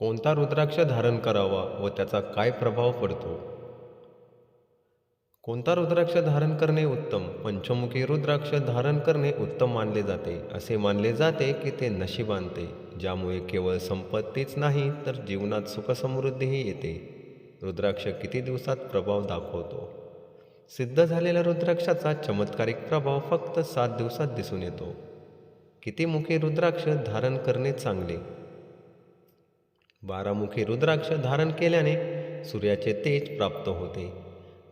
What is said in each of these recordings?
कोणता रुद्राक्ष धारण करावा व त्याचा काय प्रभाव पडतो? कोणता रुद्राक्ष धारण करणे उत्तम? पंचमुखी रुद्राक्ष धारण करणे उत्तम मानले जाते. असे मानले जाते की ते नशीब आणते. ज्यामुळे केवळ संपत्तीच नाही तर जीवनात सुखसमृद्धीही येते. रुद्राक्ष किती दिवसात प्रभाव दाखवतो? सिद्ध झालेल्या रुद्राक्षाचा चमत्कारिक प्रभाव फक्त सात दिवसात दिसून येतो. किती मुखी रुद्राक्ष धारण करणे चांगले? बारामुखी रुद्राक्ष धारण केल्याने सूर्याचे तेज प्राप्त होते.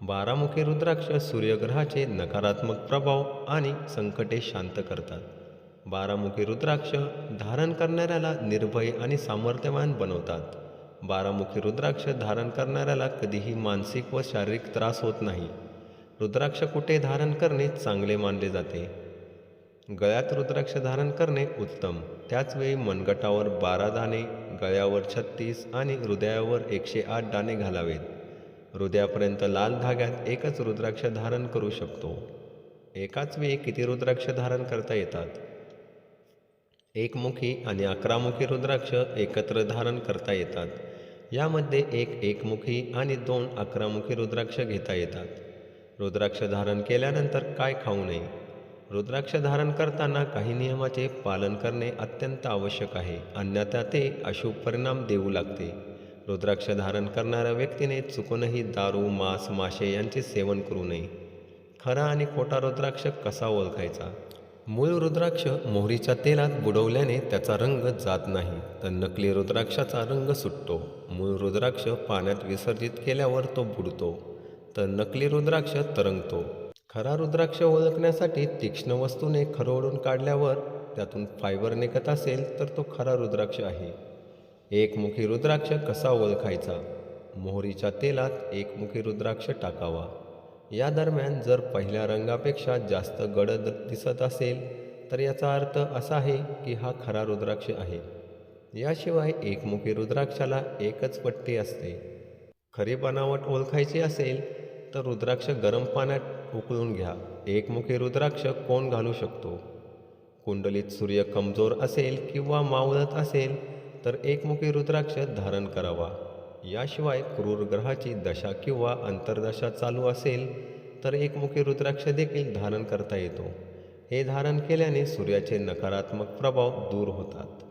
बारामुखी रुद्राक्ष सूर्यग्रहाचे नकारात्मक प्रभाव आणि संकटे शांत करतात. बारामुखी रुद्राक्ष धारण करणाऱ्याला निर्भय आणि सामर्थ्यवान बनवतात. बारामुखी रुद्राक्ष धारण करणाऱ्याला कधीही मानसिक व शारीरिक त्रास होत नाही. रुद्राक्ष कुठे धारण करणे चांगले मानले जाते? गळ्यात रुद्राक्ष धारण करणे उत्तम. त्याचवेळी मनगटावर बारा दाणे गळ्यावर छत्तीस आणि हृदयावर एकशे आठ दाणे घालावेत. हृदयापर्यंत लाल धाग्यात एकच रुद्राक्ष धारण करू शकतो. एकाच वेळी किती रुद्राक्ष धारण करता येतात? एकमुखी आणि अकरामुखी रुद्राक्ष एकत्र धारण करता येतात. यामध्ये एक एकमुखी आणि दोन अकरामुखी रुद्राक्ष घेता येतात. रुद्राक्ष धारण केल्यानंतर काय खाऊ नये? रुद्राक्ष धारण करताना काही नियमाचे पालन करणे अत्यंत आवश्यक आहे. अन्यथा ते अशुभ परिणाम देऊ लागते. रुद्राक्ष धारण करणाऱ्या व्यक्तीने चुकूनही दारू मांस मासे यांचे सेवन करू नये. खरा आणि खोटा रुद्राक्ष कसा ओळखायचा? मूळ रुद्राक्ष मोहरीच्या तेलात बुडवल्याने त्याचा रंग जात नाही तर नकली रुद्राक्षाचा रंग सुटतो. मूळ रुद्राक्ष पाण्यात विसर्जित केल्यावर तो बुडतो तर नकली रुद्राक्ष तरंगतो. खरा रुद्राक्ष ओळखण्यासाठी तीक्ष्ण वस्तूने खरवडून काढल्यावर त्यातून फायबर निघत असेल तर तो खरा रुद्राक्ष आहे. एकमुखी रुद्राक्ष कसा ओळखायचा? मोहरीच्या तेलात एकमुखी रुद्राक्ष टाकावा. या दरम्यान जर पहिल्या रंगापेक्षा जास्त गडद दिसत असेल तर याचा अर्थ असा आहे की हा खरा रुद्राक्ष आहे. याशिवाय एकमुखी रुद्राक्षाला एकच पट्टी असते. खरी बनावट ओळखायची असेल तर रुद्राक्ष गरम पाण्यात उकळून घ्या. एकमुखी रुद्राक्ष कोण घालू शकतो? कुंडलीत सूर्य कमजोर असेल किंवा मावळत असेल तर एकमुखी रुद्राक्ष धारण करावा. याशिवाय क्रूर ग्रहाची दशा किंवा अंतर्दशा चालू असेल तर एकमुखी रुद्राक्ष देखील धारण करता येतो. हे धारण केल्याने सूर्याचे नकारात्मक प्रभाव दूर होतात.